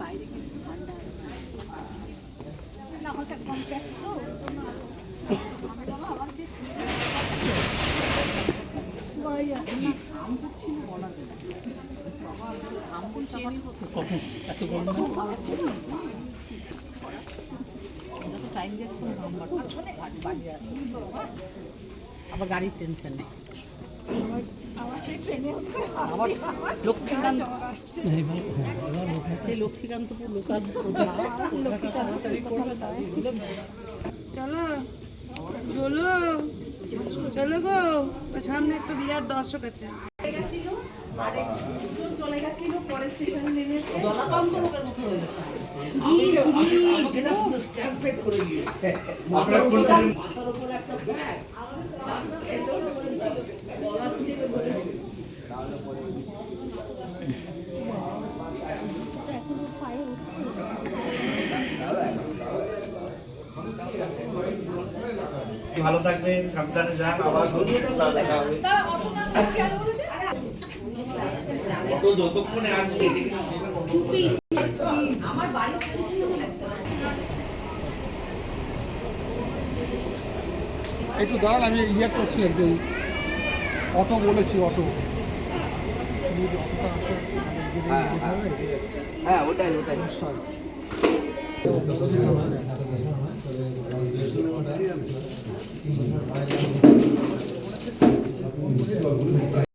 বাইরে কিন্তু ঠান্ডা আছে। না হলটা কম্প্যাক্ট তো ওর জন্য আমার যে এত গরম টাইম যাচ্ছে আবার গাড়ির টেনশন নেই। আবার লক্ষ্মীকান্ত সেই লক্ষ্মীকান্তপুর লোকাল লক্ষ্মী চলো চলো চলো গো। সামনে একটা বিরাট দর্শক আছে। চলে গেছিল পরে স্টেশনে নেমে জলাতঙ্ক লোকের মতো হয়ে গেছে এখনও ভালো থাকবেন সাবধানে যান আবার দেখা হবে। যতক্ষণে আসবে একটু দাঁড়ান আমি ইয়ে করছি আর কি অটো বলেছি অটো। যেতে হবে। হ্যাঁ ওটাই ওটাই। Gracias.